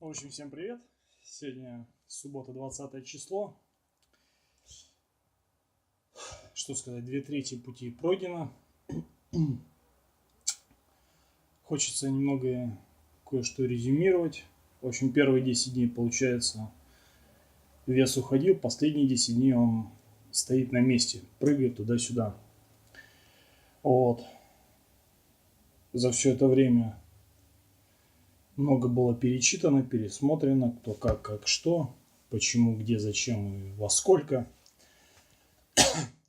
В общем, всем привет. Сегодня суббота, 20 число. Что сказать, две трети пути пройдено. Хочется немного кое-что резюмировать. В общем, первые 10 дней, получается, вес уходил. Последние 10 дней он стоит на месте, прыгает туда-сюда. Вот. За все это время много было перечитано, пересмотрено, кто как, как что, почему, где, зачем и во сколько.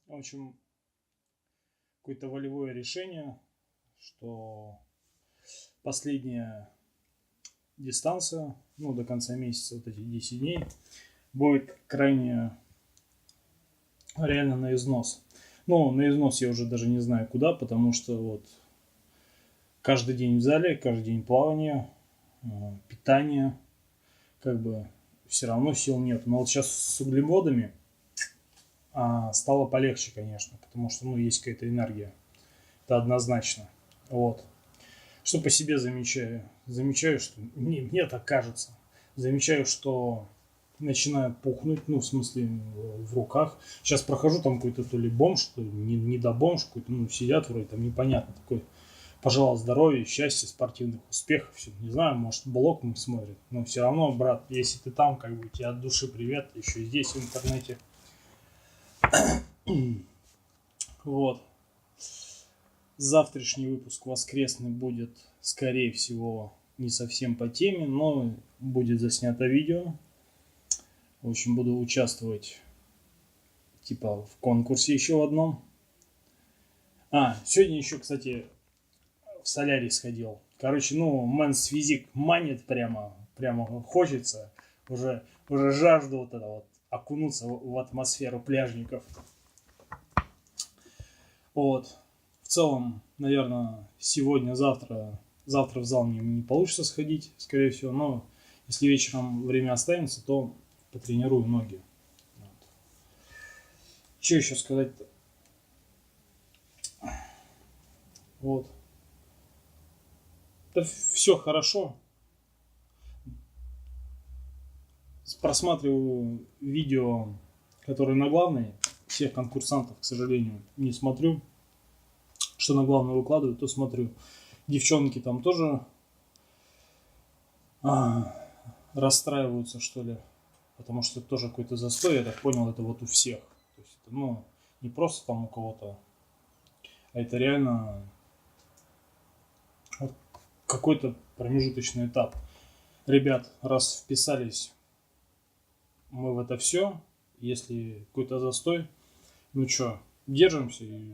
В общем, какое-то волевое решение, что последняя дистанция, ну, до конца месяца, вот эти 10 дней, будет крайне реально на износ. Ну, на износ я уже даже не знаю куда, потому что вот каждый день в зале, каждый день плавания, питание, как бы все равно сил нет. Но вот сейчас с углеводами а, стало полегче, конечно, потому что, ну, есть какая-то энергия. Это однозначно. Вот. Что по себе замечаю? Замечаю, что мне, мне так кажется. Замечаю, что начинаю пухнуть, ну, в смысле, в руках. Сейчас прохожу там какой-то то ли бомж, то ли не, не до бомж, какой-то, ну, сидят вроде там непонятно такой пожелал здоровья, счастья, спортивных успехов. Все. Не знаю, может, блог мы смотрит. Но все равно, брат, если ты там, как бы тебе от души привет, еще здесь в интернете. вот. Завтрашний выпуск воскресный будет, скорее всего, не совсем по теме, но будет заснято видео. В общем, буду участвовать типа в конкурсе еще в одном. А, сегодня еще, кстати, в солярий сходил. Короче, ну, мэнс физик манит прямо, прямо хочется. Уже, уже жажду вот это вот окунуться в, атмосферу пляжников. Вот. В целом, наверное, сегодня, завтра, завтра в зал не, не получится сходить, скорее всего, но если вечером время останется, то потренирую ноги. Вот. Что еще сказать-то? Вот. Да все хорошо. Просматриваю видео, которые на главной. Всех конкурсантов, к сожалению, не смотрю. Что на главную выкладывают, то смотрю. Девчонки там тоже а, расстраиваются, что ли. Потому что тоже какой-то застой, я так понял, это вот у всех. То есть это, ну, не просто там у кого-то, а это реально какой-то промежуточный этап. Ребят, раз вписались мы в это все, если какой-то застой, ну что, держимся и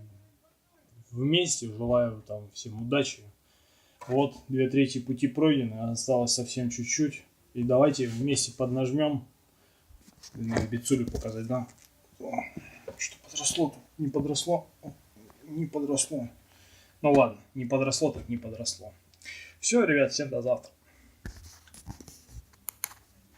вместе, желаю там всем удачи. Вот, две трети пути пройдены, осталось совсем чуть-чуть. И давайте вместе поднажмем. Бицулю показать, да? Что подросло -то? Не подросло? Не подросло. Ну ладно, не подросло, так не подросло. Все, ребят, всем до завтра.